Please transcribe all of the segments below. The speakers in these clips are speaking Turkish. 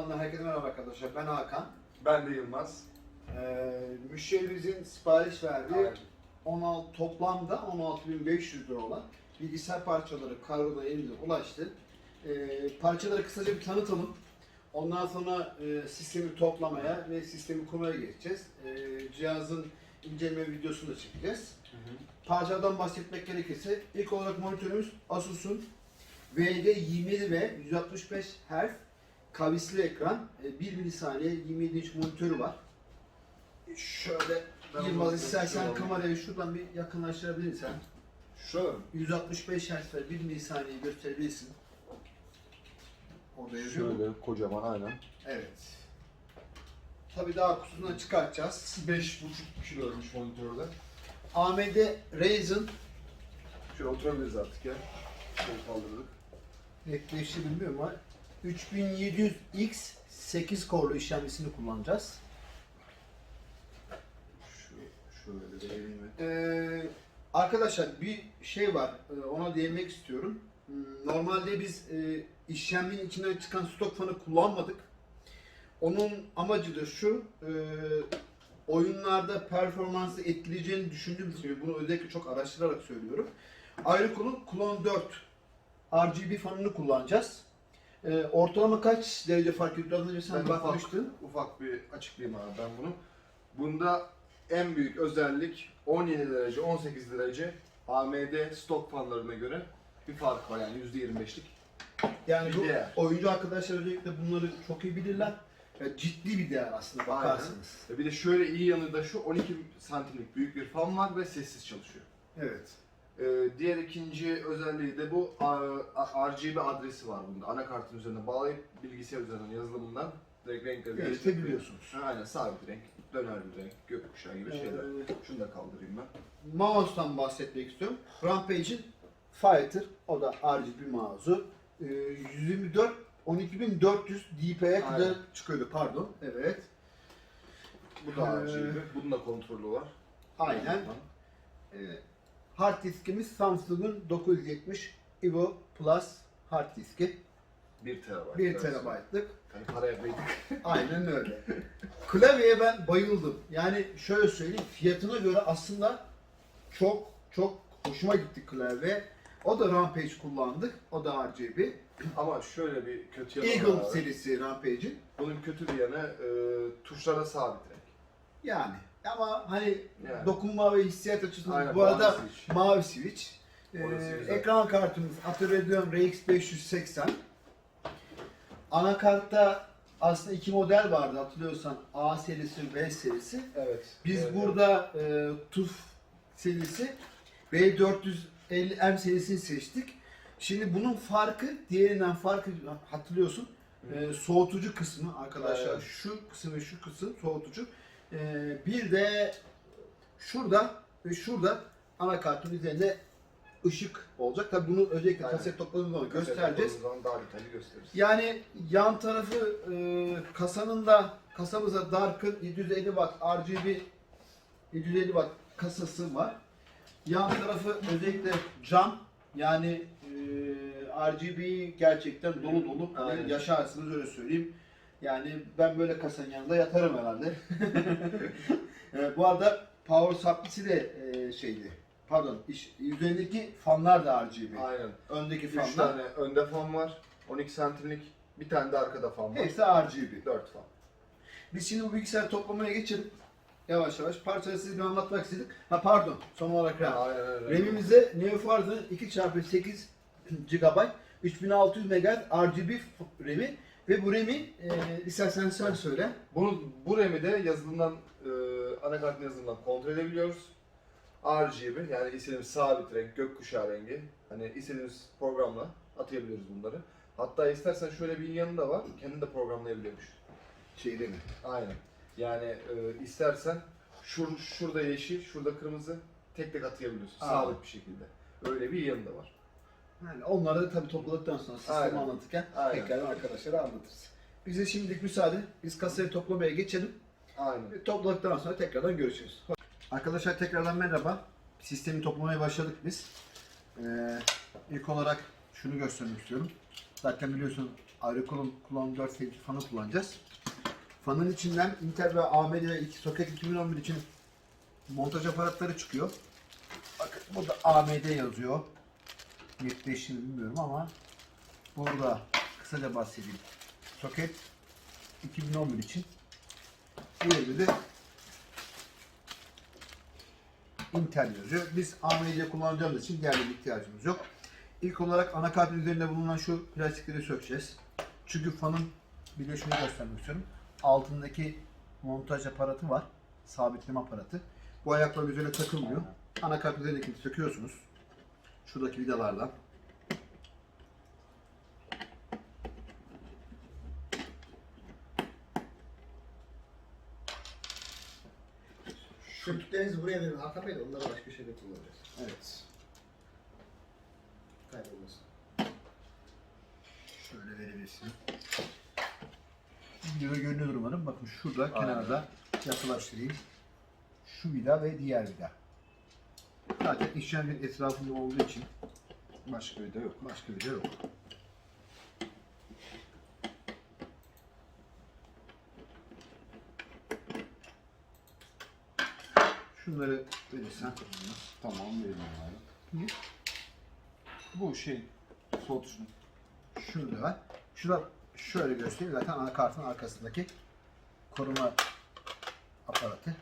kanalından herkese merhaba arkadaşlar. Ben Hakan. Ben de Yılmaz. Ee, müşterimizin sipariş verdiği Aynen. 16 toplamda 16.500 lira olan bilgisayar parçaları kargoda elimize ulaştı. Ee, parçaları kısaca bir tanıtalım. Ondan sonra e, sistemi toplamaya ve sistemi kurmaya geçeceğiz. Ee, cihazın inceleme videosunu da çekeceğiz. Parçadan bahsetmek gerekirse ilk olarak monitörümüz Asus'un VG27 ve 165 Hz kavisli ekran, e, 1 milisaniye 27 inç monitörü var. Şöyle Yılmaz istersen kamerayı şuradan bir yakınlaştırabilirsen. Şöyle mi? 165 Hz ve 1 milisaniyeyi gösterebilirsin. Orada yazıyor mu? Şöyle kocaman aynen. Evet. Tabii daha kutusunu çıkartacağız. 5,5 kiloymuş monitörde. AMD Ryzen Şöyle oturabiliriz artık ya. Şöyle kaldırdık. netleşti bilmiyorum ama 3700X 8 korlu işlemcisini kullanacağız. Şu, şöyle de eğilme. Ee, arkadaşlar bir şey var ee, ona değinmek istiyorum. Hmm, Normalde biz e, işlemcinin içinden çıkan stok fanı kullanmadık. Onun amacı da şu, e, oyunlarda performansı etkileyeceğini düşündüğümüz için bunu özellikle çok araştırarak söylüyorum. Ayrı konu Clone 4 RGB fanını kullanacağız. E, ortalama kaç derece fark ediyor? Az önce sen Ben bakmıştın. ufak, ufak bir açıklayayım abi ben bunu. Bunda en büyük özellik 17 derece, 18 derece AMD stok fanlarına göre bir fark var yani %25'lik. Yani bu Bir değer. oyuncu arkadaşlar özellikle bunları çok iyi bilirler. Ya ciddi bir değer aslında bakarsanız. Ve Bir de şöyle iyi yanı da şu 12 santimlik büyük bir fan var ve sessiz çalışıyor. Evet. Ee, diğer ikinci özelliği de bu RGB adresi var bunda. Anakartın üzerine bağlayıp bilgisayar üzerinden yazılımından direkt renkleri Yönetebiliyorsunuz. Aynen sabit renk, döner bir renk, gökkuşağı gibi şeyler. Ee, Şunu da kaldırayım ben. mouse'dan bahsetmek istiyorum. Rampage'in Fighter, o da RGB mouse'u. Ee, 124 12400 dpi'ye kadar çıkıyordu pardon. Evet. Bu da Ee, RGB, bunun da kontrolü var. Aynen. Ee, hard diskimiz Samsung'un 970 Evo Plus hard diski. 1 terabayt. 1 terabaytlık. Yani paraya kıydık. Aynen öyle. Klavyeye ben bayıldım. Yani şöyle söyleyeyim, fiyatına göre aslında çok çok hoşuma gitti klavye. O da Rampage kullandık. O da RGB. Ama şöyle bir kötü yanı var Eagle abi. serisi Rampage'in. Bunun kötü bir yanı e, tuşlara sabit renk. Yani ama hani Yani. dokunma ve hissiyat açısından Aynen, bu arada mavi switch. mavi switch. Orası Ee, güzel. ekran kartımız Atari Radeon RX 580. Anakartta aslında iki model vardı hatırlıyorsan A serisi B serisi. Evet. Biz Evet, burada e, TUF serisi B450M serisini seçtik. Şimdi bunun farkı diğerinden farkı hatırlıyorsun. E, soğutucu kısmı arkadaşlar. Evet. Şu kısım ve şu kısım soğutucu. E, bir de şurada ve şurada anakartın üzerinde ışık olacak. Tabi bunu özellikle Aynen. kaset topladığımız zaman Kaset göstereceğiz. zaman daha detaylı gösteririz. Yani yan tarafı e, kasanın da kasamıza Dark'ın 750 watt RGB 750 watt kasası var. Yan tarafı özellikle cam yani e, RGB gerçekten dolu dolu Aynen. yaşarsınız öyle söyleyeyim. Yani ben böyle kasanın yanında yatarım herhalde. E, bu arada power supply'si de e, şeydi. Pardon, iş, üzerindeki fanlar da RGB. Aynen. Öndeki 3 fanlar tane önde fan var. 12 santimlik. Bir tane de arkada fan var. hepsi RGB. 4 fan. Biz şimdi bu bilgisayar toplamaya geçelim. Yavaş yavaş. Parçayı size bir anlatmak istedik. Ha pardon. Son olarak RAM. Aynen öyle. RAM'imizde NeoFar'ın 2x8 GB 3600 MHz RGB RAM'i ve bu RAM'i e, istersen sen söyle. Bunu, bu RAM'i de yazılımdan, e, anakartın yazılımından kontrol edebiliyoruz. RGB yani istediğimiz sabit renk, gökkuşağı rengi. Hani istediğimiz programla atayabiliyoruz bunları. Hatta istersen şöyle bir yanı da var. Kendin de programlayabiliyormuş. Şeyde mi? Aynen. Yani e, istersen şur, şurada yeşil, şurada kırmızı tek tek atayabiliyorsun. Aa. Sabit bir şekilde. Öyle bir yanı da var. Yani onları tabii topladıktan sonra sistemi Aynen. anlatırken Aynen. tekrar arkadaşlara anlatırız. Bize şimdilik müsaade. Biz kasayı toplamaya geçelim. Aynen. Ve Topladıktan sonra tekrardan görüşürüz. Arkadaşlar tekrardan merhaba. Sistemi toplamaya başladık biz. Ee, ilk olarak şunu göstermek istiyorum. Zaten biliyorsun ayrı kullan, kullan 4 sevgi fanı kullanacağız. Fanın içinden Intel ve AMD ve iki soket 2011 için montaj aparatları çıkıyor. Bakın burada AMD yazıyor. Netleştiğini bilmiyorum ama burada kısaca bahsedeyim. Soket 2011 için. Diğeri de Intel yazıyor. Biz AMD kullanacağımız için diğerine ihtiyacımız yok. İlk olarak anakartın üzerinde bulunan şu plastikleri sökeceğiz. Çünkü fanın bir de şunu göstermek istiyorum. Altındaki montaj aparatı var. Sabitleme aparatı. Bu ayaklar üzerine takılmıyor. Anakart üzerindekini söküyorsunuz. Şuradaki vidalardan. Söktüklerinizi buraya verin. Arka payda onları başka şeyde kullanacağız. Evet. Kaybolmasın. Şöyle verebilirsin. Videoda görünüyor umarım. Bakın şurada kenarda yaklaştırayım. Şu vida ve diğer vida. Zaten işlemcinin etrafında olduğu için Başka bir de yok. başka vida yok. Şunları verirsen. Tamam verelim abi. Niye? Bu şey soğutucu. Şurada var. Şurada şöyle göstereyim. Zaten anakartın arkasındaki koruma aparatı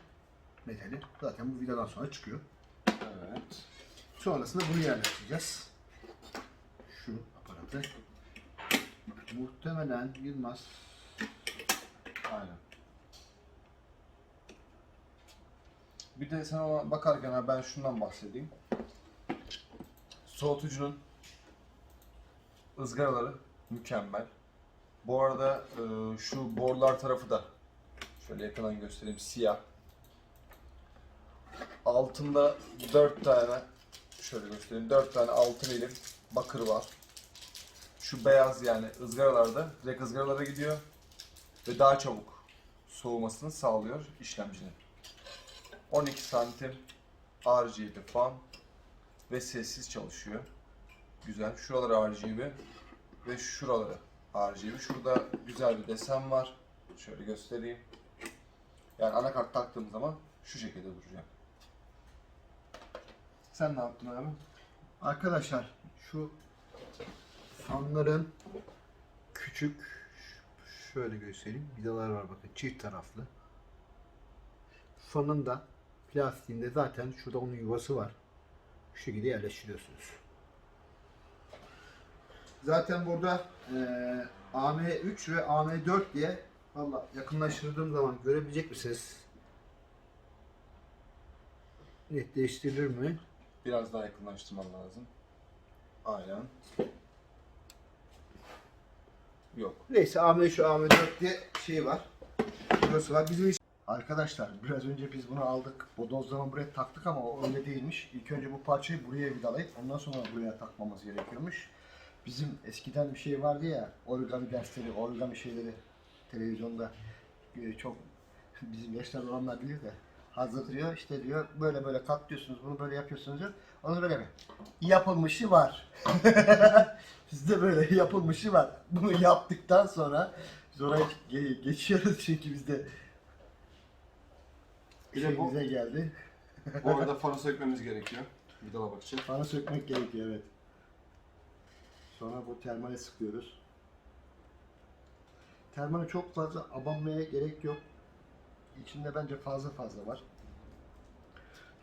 metali. Zaten bu vidadan sonra çıkıyor. Evet. Sonrasında bunu yerleştireceğiz. Şu aparatı. Muhtemelen Yılmaz Aynen. Bir de sen ona bakarken ben şundan bahsedeyim. Soğutucunun ızgaraları mükemmel. Bu arada e, şu borular tarafı da şöyle yakından göstereyim siyah. Altında 4 tane şöyle göstereyim 4 tane altın milim bakır var. Şu beyaz yani ızgaralarda direkt ızgaralara gidiyor ve daha çabuk soğumasını sağlıyor işlemcinin. 12 santim RGB fan ve sessiz çalışıyor. Güzel. Şuraları RGB ve şuraları RGB. Şurada güzel bir desen var. Şöyle göstereyim. Yani anakart taktığım zaman şu şekilde duracak. Sen ne yaptın abi? Arkadaşlar şu fanların küçük şöyle göstereyim. Vidalar var bakın çift taraflı. Fanın da plastiğinde zaten şurada onun yuvası var. Şu şekilde yerleştiriyorsunuz. Zaten burada eee AM3 ve AM4 diye valla yakınlaştırdığım zaman görebilecek misiniz? Netleştirilir mi? Biraz daha yakınlaştırman lazım. Aynen. Yok. Neyse AM şu AM4 diye şey var. Burası var. Bizim Arkadaşlar biraz önce biz bunu aldık. Bodozlama buraya taktık ama o öyle değilmiş. İlk önce bu parçayı buraya vidalayıp ondan sonra buraya takmamız gerekiyormuş. Bizim eskiden bir şey vardı ya origami dersleri, origami şeyleri televizyonda e, çok bizim yaşlarda olanlar bilir de hazırlıyor işte diyor böyle böyle katlıyorsunuz bunu böyle yapıyorsunuz diyor. Onu böyle mi? Yapılmışı var. Bizde böyle yapılmışı var. Bunu yaptıktan sonra biz oraya ge- geçiyoruz çünkü bizde Bir de bu- şeyimize geldi. Bu arada fanı sökmemiz gerekiyor. Vidala bakacağım. Fanı sökmek gerekiyor evet. Sonra bu termale sıkıyoruz. Termale çok fazla abanmaya gerek yok. İçinde bence fazla fazla var.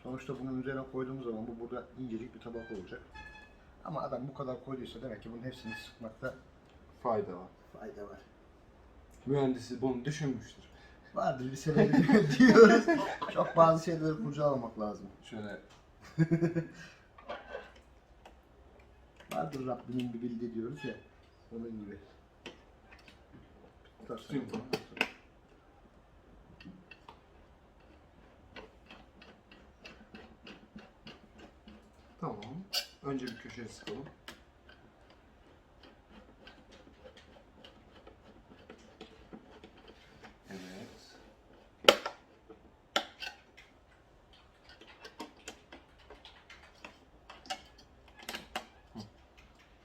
Sonuçta bunun üzerine koyduğumuz zaman bu burada incecik bir tabak olacak. Ama adam bu kadar koyduysa demek ki bunun hepsini sıkmakta Fayda var. fayda var. Mühendisi bunu düşünmüştür. Vardır bir sebebi diyoruz. Çok bazı şeyleri kurcalamak lazım. Şöyle Vardır Rabbimin bir bildiği diyoruz ya. Onun gibi. tutayım bunu. Tamam. Önce bir köşeye sıkalım. Evet.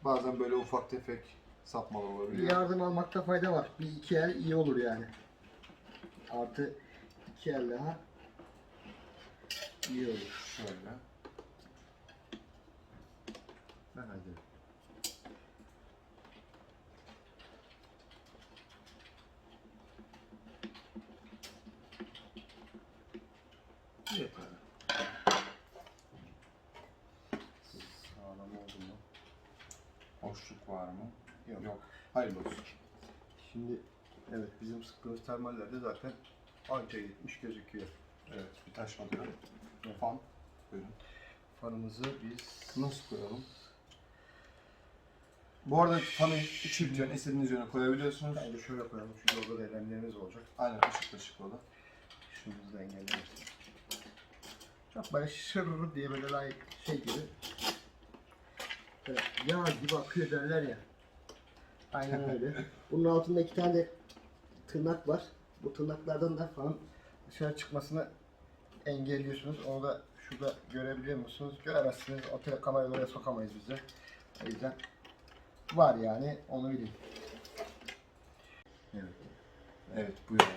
Bazen böyle ufak tefek sapmalı Bir olabiliyor. yardım almakta fayda var. Bir iki el iyi olur yani. Artı iki el daha iyi olur. Şöyle. Ben hadi. Yeter. Sağlam oldu mu? Boşluk var mı? Yok. Yok. Hayırlı olsun. Şimdi evet bizim termallerde zaten anca gitmiş gözüküyor. Evet, bir taş. Evet. Fan. Buyurun. Fanımızı biz Nasıl koyalım? Bu arada fanı çift yön, istediğiniz yöne koyabiliyorsunuz. bence şöyle koyalım çünkü orada da elemlerimiz olacak. Aynen ışık ışık o da. Işığımızı da engellemek. Çok böyle şırr diye böyle layık şey gibi. Evet, yağ gibi akıyor derler ya. Aynen öyle. Bunun altında iki tane de tırnak var. Bu tırnaklardan da falan dışarı çıkmasını engelliyorsunuz. Onu da şurada görebiliyor musunuz? Göremezsiniz. O oraya sokamayız biz de. O yüzden var yani onu bilin. Evet. Evet, buyurun.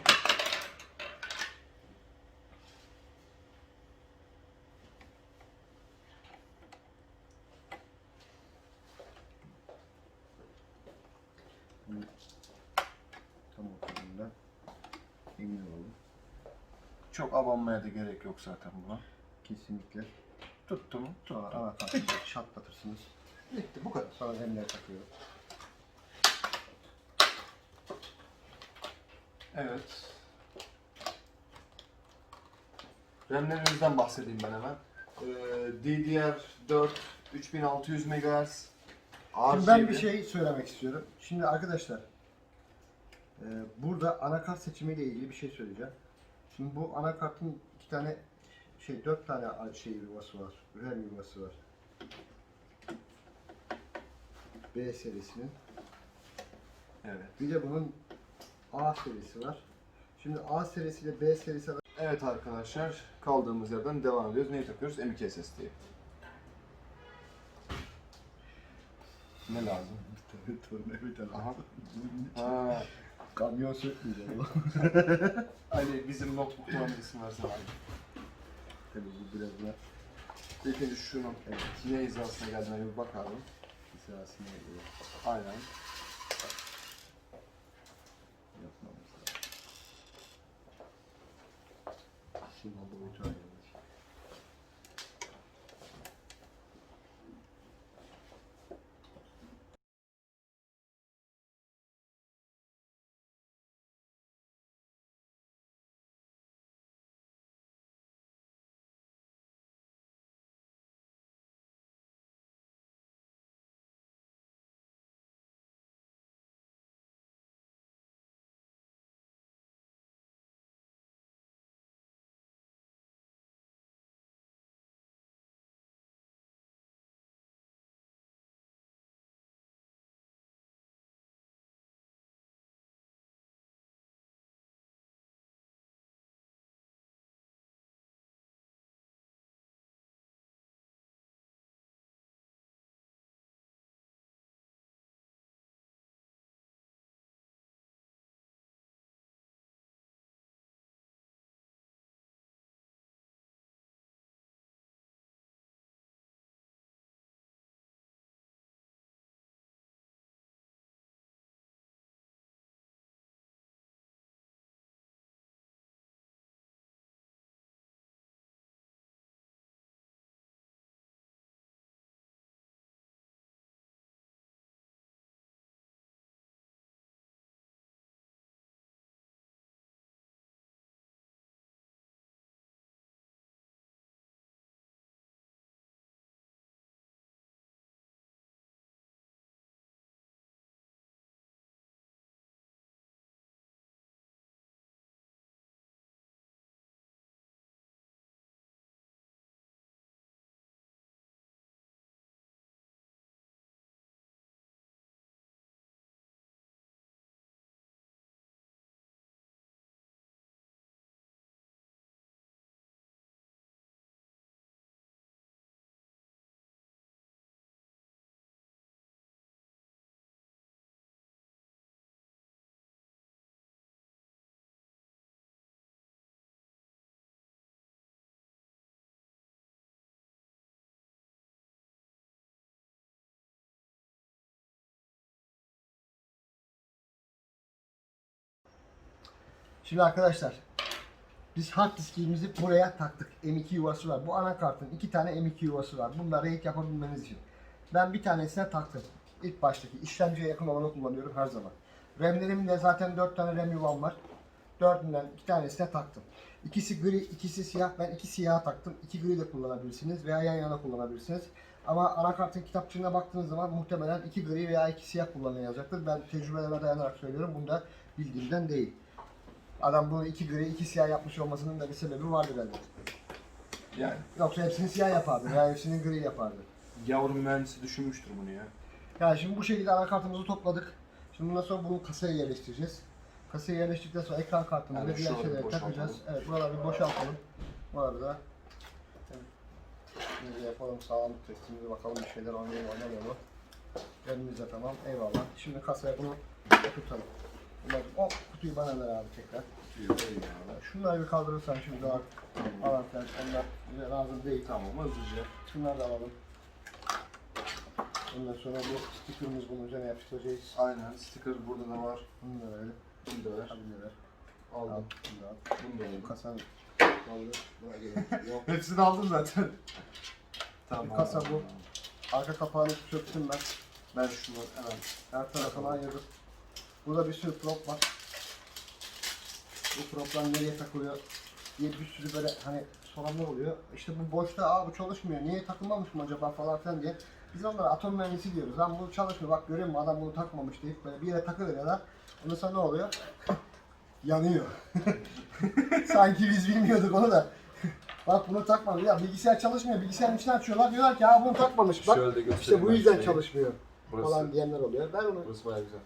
Tam oturduğundan emin olalım. Çok abanmaya da gerek yok zaten buna. Kesinlikle. Tuttu mu? Sonra Tuttu. anakartı şatlatırsınız. Bitti, bu kadar. Sonra emniyet takıyorum. Evet. RAM'lerimizden bahsedeyim ben hemen. Ee, DDR4 3600 MHz. Şimdi ben bir şey söylemek istiyorum. Şimdi arkadaşlar e, burada anakart seçimiyle ilgili bir şey söyleyeceğim. Şimdi bu anakartın iki tane şey dört tane şey yuvası var. RAM yuvası var. B serisinin. Evet. Bir de bunun A serisi var. Şimdi A serisi ile B serisi Evet arkadaşlar, kaldığımız yerden devam ediyoruz. Neyi takıyoruz? M.2 SSD'yi. Ne lazım? Aha. Ha, Kamyon sökmeyeceğim. Ali bizim notebook'tan bir isim versene abi. Tabii bu biraz da İlk önce şunun evet, ne hizasına geldiğine bir bakalım. Hizasına göre Aynen. yapmamız lazım. Şimdi bu boyutu Şimdi arkadaşlar biz hard diskimizi buraya taktık. M2 yuvası var. Bu anakartın iki tane M2 yuvası var. Bunları RAID yapabilmeniz için. Ben bir tanesine taktım. İlk baştaki işlemciye yakın olanı kullanıyorum her zaman. RAM'lerimin zaten 4 tane RAM yuvam var. Dördünden iki tanesine taktım. İkisi gri, ikisi siyah. Ben iki siyah taktım. İki gri de kullanabilirsiniz veya yan yana kullanabilirsiniz. Ama anakartın kitapçığına baktığınız zaman muhtemelen iki gri veya iki siyah kullanılacaktır. Ben tecrübelerime dayanarak söylüyorum. Bunda bildiğimden değil. Adam bunu iki gri, iki siyah yapmış olmasının da bir sebebi vardı bende. Yani. Yoksa hepsini siyah yapardı veya hepsini gri yapardı. Yavrum mühendisi düşünmüştür bunu ya. Yani şimdi bu şekilde anakartımızı topladık. Şimdi bundan sonra bunu kasaya yerleştireceğiz. Kasaya yerleştirdikten sonra ekran kartını Yani ve diğer şuraları şeyleri boşaltalım. takacağız. Evet buraları bir boşaltalım. Buraları da evet. Şimdi yapalım sağlam testimizi bakalım bir şeyler oynuyor mu. Elimizde tamam eyvallah. Şimdi kasaya bunu tutalım. Bunlar, o kutuyu bana ver abi tekrar. Şunları bir kaldırırsan şimdi daha avantaj onlar bize lazım değil. Tamam hızlıca. Şunları da alalım. Ondan sonra bu sticker'ımız bunun üzerine yapıştıracağız. Aynen. Sticker burada da var. Bunu da verelim. Bunu da ver. Hadi de ver. Al, Aldım. bunu da al. Bunu da aldım. Kasanı kaldır. Buna gerek yok. Hepsini aldım zaten. Bir kasa bu. Arka kapağını söktüm ben. Ben şunu hemen Her tarafına ayırdım. Burada bir sürü prop var. Bu proplar nereye takılıyor diye bir sürü böyle hani soranlar oluyor. İşte bu boşta aa bu çalışmıyor. Niye takılmamış mı acaba falan filan diye. Biz onlara atom mühendisi diyoruz. Lan bu çalışmıyor. Bak görüyor musun adam bunu takmamış deyip böyle bir yere takıveriyorlar. Ondan sonra ne oluyor? Yanıyor. Sanki biz bilmiyorduk onu da. Bak bunu takmamış. Ya bilgisayar çalışmıyor. Bilgisayarın içini açıyorlar. Diyorlar ki ha bunu takmamış. Bak Şöyle işte bu yüzden çalışmıyor Burası, falan diyenler oluyor. Ben onu Burası bayağı güzel.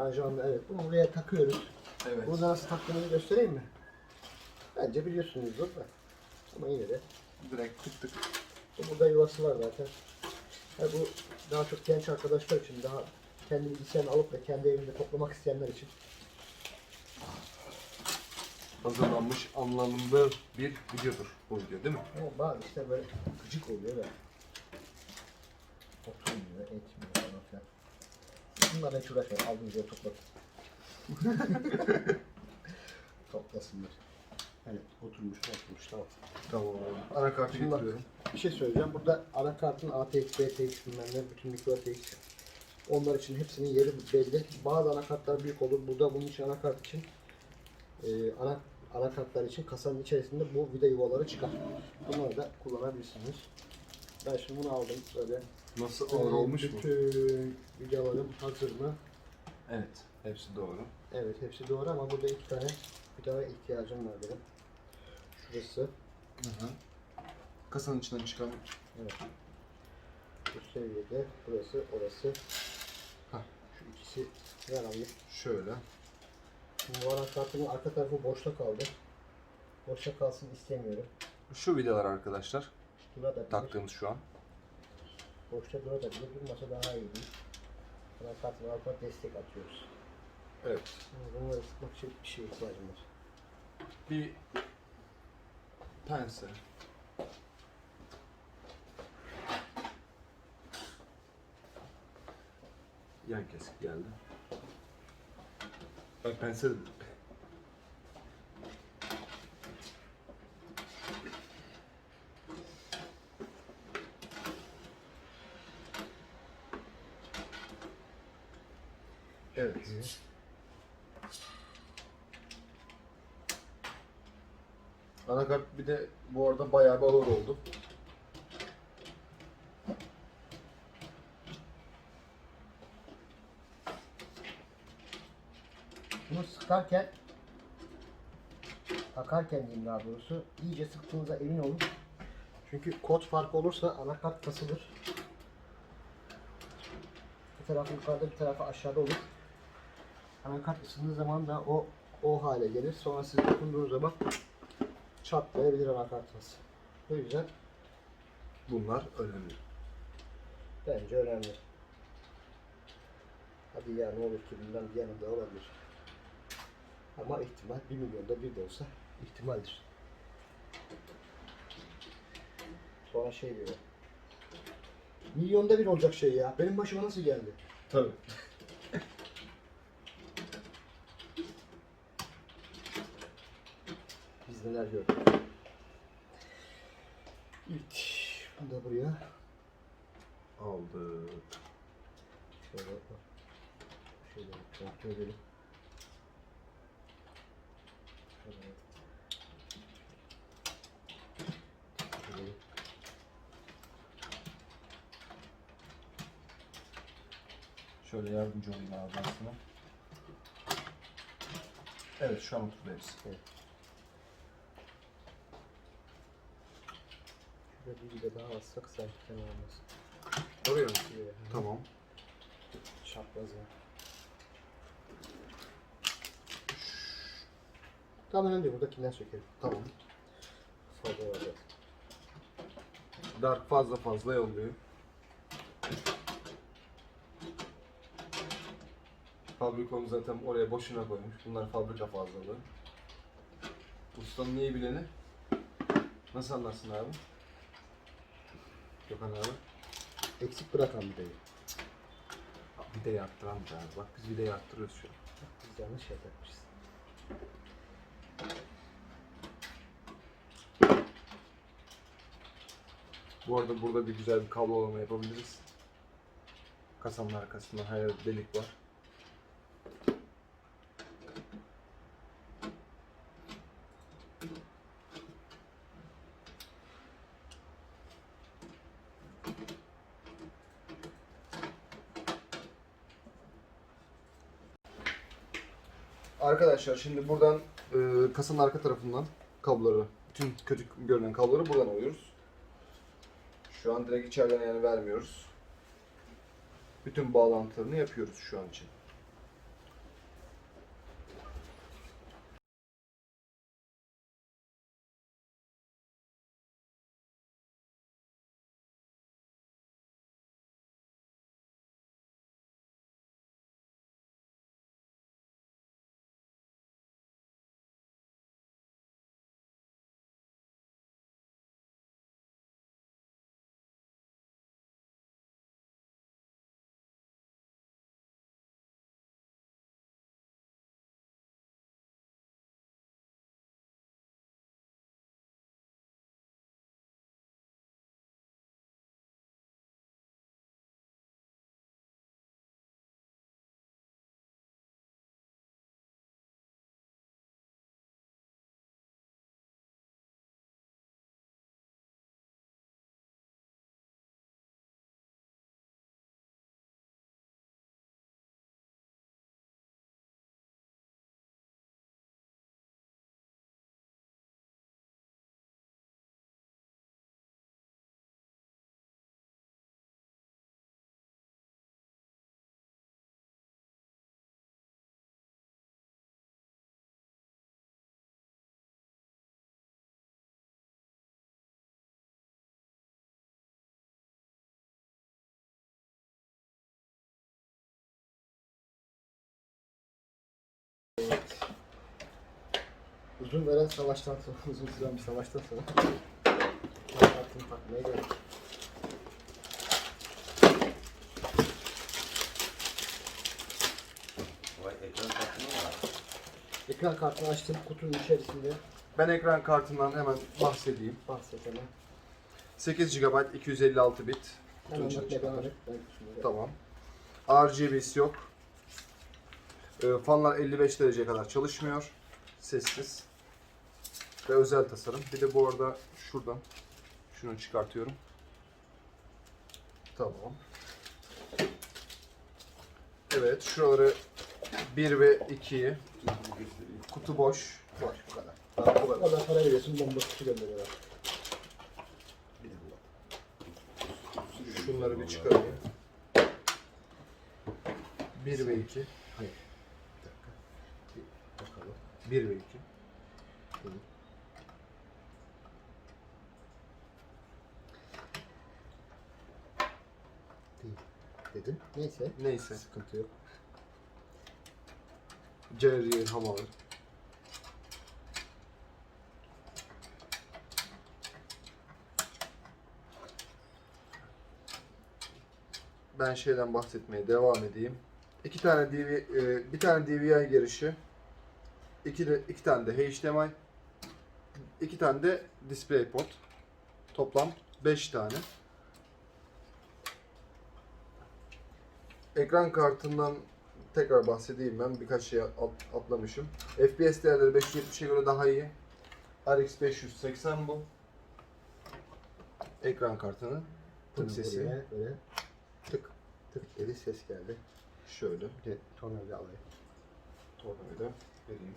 Yani şu anda evet bunu buraya takıyoruz. Evet. Bunu da nasıl taktığımızı göstereyim mi? Bence biliyorsunuzdur da. Ama yine de. Direkt tık tık. Burada yuvası var zaten. Ha, bu daha çok genç arkadaşlar için, daha kendi bilgisayarını alıp ve kendi evinde toplamak isteyenler için. hazırlanmış anlamlı bir videodur bu video değil mi? Ama bazı işte böyle gıcık oluyor da. Oturmuyor, etmiyor. Bunlarla hiç uğraşmayın. Aldığınız yere toplatın. Toplasınlar. Evet, oturmuş, oturmuş, tamam. Tamam. Anakartı Şimdi bak. getiriyorum. Bir şey söyleyeceğim. Burada anakartın ATX, BTX bilmem ne, bütün mikro ATX. Onlar için hepsinin yeri belli. Bazı anakartlar büyük olur. Burada bunun için anakart için e, ana, anakartlar için kasanın içerisinde bu vida yuvaları çıkar. Bunları da kullanabilirsiniz. Ben şimdi bunu aldım böyle. Nasıl Ee, ağır olmuş mu? Bütün vidalarım hazır mı? Evet. Hepsi doğru. Evet hepsi doğru ama burada iki tane vidaya ihtiyacım var benim. Şurası. Hı hı. Kasanın içinden çıkan Evet. Bu seviyede burası, orası. Hah. Şu ikisi yararlı. şöyle. Şimdi bu anakartın arka tarafı boşta kaldı. Boşta kalsın istemiyorum. Şu vidalar arkadaşlar. Taktığımız şu an. Boşta durabilir. Durmasa daha iyi değil. Anakartın altına destek atıyoruz. Evet. Bunları ısıtmak için bir şeye ihtiyacım var. Bir pense. Yan kesik geldi. Bak pense dedim. Evet. Anakart bir de bu arada bayağı bir ağır oldu. Bunu sıkarken takarken diyeyim daha doğrusu iyice sıktığınıza emin olun. Çünkü kod farkı olursa anakart kasılır. Bir tarafı yukarıda bir tarafı aşağıda olur. Anakart ısındığı zaman da o o hale gelir. Sonra siz dokunduğunuz zaman çatlayabilir anakartınız. O yüzden Bunlar önemli. bence önemli. Hadi ya ne olur ki bundan bir yanında olabilir. Ama ihtimal bir milyonda bir de olsa ihtimaldir. Sonra şey diyor. Milyonda bir olacak şey ya. Benim başıma nasıl geldi? Tabii. Neler. Evet. Bunu da buraya Aldık. şöyle şöyle kontrol edelim. Şöyle. Yardımcı olayım abi. Evet şu an oturdayız. Şurada bir vida daha alsak sanki fena olmaz. Oraya mı? Şuraya. Tamam. Çapraz ya. Tamam önce buradakinden sökelim. Tamam. Fazla var zaten. Dark fazla fazla yolluyor. Fabrikom zaten oraya boşuna koymuş. Bunlar fabrika fazlalığı. Ustanın iyi bileni. Nasıl anlarsın abi? Gökhan abi. Eksik bırakan bir değil. Videoyu arttıran bir abi. Bak biz videoyu arttırıyoruz şu an. Biz yanlış şey yapmışız. Bu arada burada bir güzel bir kablolama yapabiliriz. Kasanın arkasında her delik var. Arkadaşlar şimdi buradan e, kasanın arka tarafından kabloları, bütün kötü görünen kabloları buradan alıyoruz. Şu an direkt içeriden yani vermiyoruz. Bütün bağlantılarını yapıyoruz şu an için. Uzun veren savaştan sonra, uzun süren bir savaştan sonra hayatını takmaya. Vay ekran var? Kartını açtım, kutunun içerisinde Ben ekran kartından hemen bahsedeyim. bahsedelim. 8 GB 256 bit. Kutunun anlatmaya içine. Ben Tamam. RGB'si yok. Ee, fanlar 55 derece kadar çalışmıyor. Sessiz. Ve özel tasarım. Bir de bu arada şuradan şunu çıkartıyorum. Tamam. Evet, şuraları 1 ve 2'yi kutu boş. Var bu kadar. Daha bu Bu kadar. kadar para veriyorsun, bomba kutu gönderiyorlar. Şunları bir çıkarayım. 1 ve 2. Hayır. Bir dakika. Bir bakalım. 1 ve 2. Değil. Dedim. Neyse. Neyse. Sıkıntı yok. Jerry hamalı. Ben şeyden bahsetmeye devam edeyim. İki tane DV, e, bir tane DVI girişi, iki de iki tane de HDMI, iki tane de DisplayPort. Toplam 5 tane. Ekran kartından tekrar bahsedeyim ben. Birkaç şey at- atlamışım. FPS değerleri 570'e göre daha iyi. RX 580 bu. Ekran kartının tık sesi. Buraya Böyle Tık tık dedi ses geldi. şöyle. Bir tornavida alayım. Tornavida vereyim.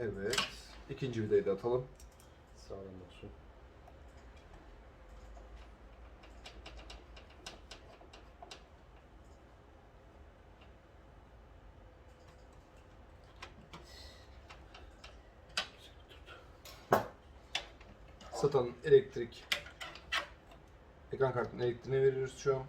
Evet. İkinci vidayı da atalım. Sağlam olsun. Satan elektrik ekran kartının elektriğine veriyoruz şu an.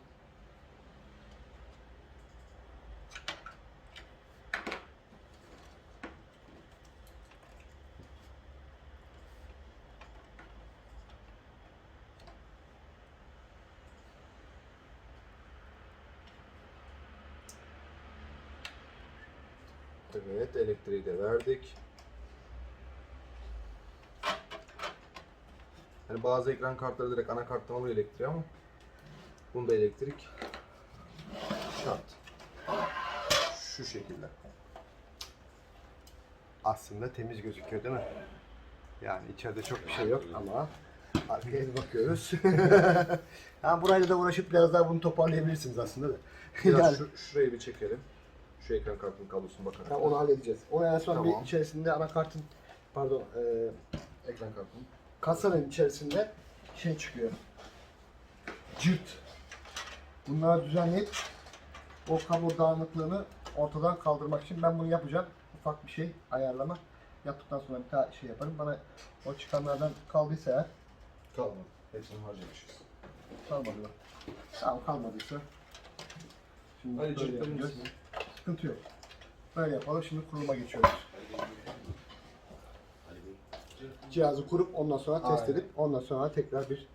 Evet, elektriği de verdik. Hani bazı ekran kartları direkt anakarttan alıyor elektriği ama bunda elektrik şart. Şu şekilde. Aslında temiz gözüküyor değil mi? Yani içeride çok bir şey yok ama arkaya bir bakıyoruz. yani burayla da uğraşıp biraz daha bunu toparlayabilirsiniz aslında da. Biraz yani, şu, şurayı bir çekelim. Şu ekran kartının kablosuna bakarak. tamam, onu halledeceğiz. O en son Tamam. bir içerisinde anakartın pardon e, Ekran kartının. Kasanın içerisinde şey çıkıyor. Cırt. Bunları düzenleyip o kablo dağınıklığını ortadan kaldırmak için ben bunu yapacağım. Ufak bir şey ayarlama. Yaptıktan sonra bir daha şey yaparım. Bana o çıkanlardan kaldıysa eğer Kalmadı. Hepsini harcamışız. kalmadı mı? Tamam kalmadıysa. Şimdi Hadi böyle yapacağız. Sıkıntı yok. Böyle yapalım. Şimdi kuruluma geçiyoruz. Cihazı kurup ondan sonra test Aynen. edip ondan sonra tekrar bir